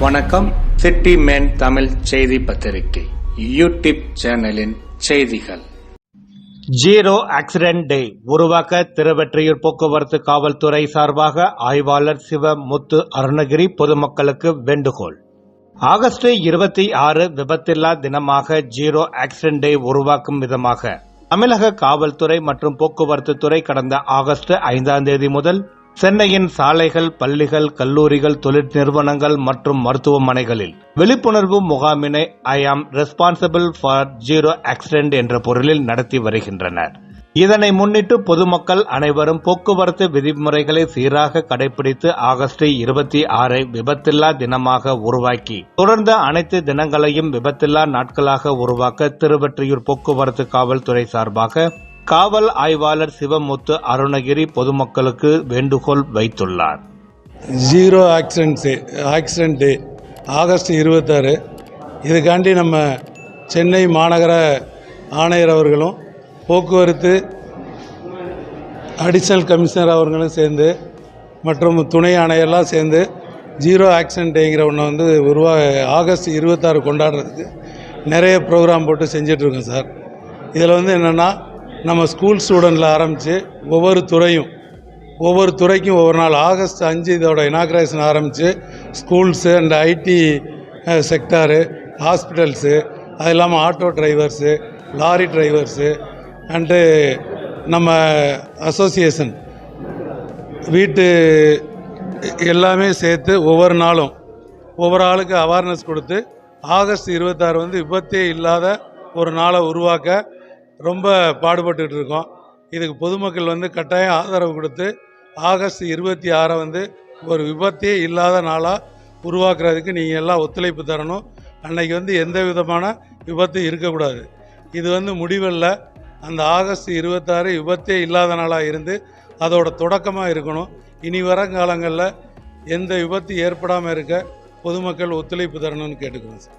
வணக்கம். City man Tamil செய்தி பத்திரிகை. யூடியூப் சேனலின் செய்திகள். Zero accident day. உருவாக்க திருவெற்றியூர் போக்குவரத்து காவல்துறை சார்பாக ஆய்வாளர் சிவ முத்து அருணகிரி பொதுமக்களுக்கு வேண்டுகோள். ஆகஸ்ட் இருபத்தி ஆறு விபத்தில்லா தினமாக ஜீரோ ஆக்சிடென்ட் டே உருவாக்கும் விதமாக தமிழக காவல்துறை மற்றும் போக்குவரத்து துறை கடந்த ஆகஸ்ட் ஐந்தாம் தேதி முதல் சென்னையின் சாலைகள் பள்ளிகள் கல்லூரிகள் தொழிற் நிறுவனங்கள் மற்றும் மருத்துவமனைகளில் விழிப்புணர்வு முகாமினை ஐ ஆம் ரெஸ்பான்சிபிள் ஃபார் ஜீரோ ஆக்சிடென்ட் என்ற பொருளில் நடத்தி வருகின்றனர். இதனை முன்னிட்டு பொதுமக்கள் அனைவரும் போக்குவரத்து விதிமுறைகளை சீராக கடைபிடித்து ஆகஸ்ட் இருபத்தி ஆறை விபத்தில்லா தினமாக உருவாக்கி தொடர்ந்து அனைத்து தினங்களையும் விபத்தில்லா நாட்களாக உருவாக்க திருவெற்றியூர் போக்குவரத்து காவல்துறை சார்பாக காவல் ஆய்வாளர் சிவமுத்து அருணகிரி பொதுமக்களுக்கு வேண்டுகோள் வைத்துள்ளார். Zero accident day accident day August இருபத்தாறு. இதுக்காண்டி நம்ம சென்னை மாநகர ஆணையர் அவர்களும் போக்குவரத்து அடிஷனல் கமிஷனர் அவர்களும் சேர்ந்து மற்றும் துணை ஆணையர்லாம் சேர்ந்து ஜீரோ ஆக்சிடென்ட் டேங்கிற ஒன்று வந்து உருவா ஆகஸ்ட் இருபத்தாறு கொண்டாடுறதுக்கு நிறைய ப்ரோக்ராம் போட்டு செஞ்சிட்ருக்கோம் சார். இதில் வந்து என்னென்னா நம்ம ஸ்கூல் ஸ்டூடெண்ட்டில் ஆரம்பித்து ஒவ்வொரு துறையும் ஒவ்வொரு துறைக்கும் ஒவ்வொரு நாள் ஆகஸ்ட் அஞ்சு இதோட இனாக்ரேஷன் ஆரம்பித்து schools and IT sector hospitals அது இல்லாமல் auto drivers lorry drivers and நம்ம அசோசியேஷன் வீட்டு எல்லாமே சேர்த்து ஒவ்வொரு நாளும் ஒவ்வொரு ஆளுக்கு அவேர்னஸ் கொடுத்து ஆகஸ்ட் இருபத்தாறு வந்து விபத்தே இல்லாத ஒரு நாளை உருவாக்க ரொம்ப பாடுபட்டுட்டு இருக்கோம். இதுக்கு பொதுமக்கள் வந்து கட்டாயம் ஆதரவு கொடுத்து ஆகஸ்ட் இருபத்தி ஆறை வந்து ஒரு விபத்தே இல்லாத நாளாக உருவாக்குறதுக்கு நீங்கள் எல்லாம் ஒத்துழைப்பு தரணும். அன்னைக்கு வந்து எந்த விதமான விபத்தும் இருக்கக்கூடாது. இது வந்து முடிவல்ல. அந்த ஆகஸ்ட் இருபத்தாறு விபத்தே இல்லாத நாளாக இருந்து அதோட தொடக்கமாக இருக்கணும். இனி வர காலங்களில் எந்த விபத்து ஏற்படாமல் இருக்க பொதுமக்கள் ஒத்துழைப்பு தரணும்னு கேட்டுக்கிறோம் சார்.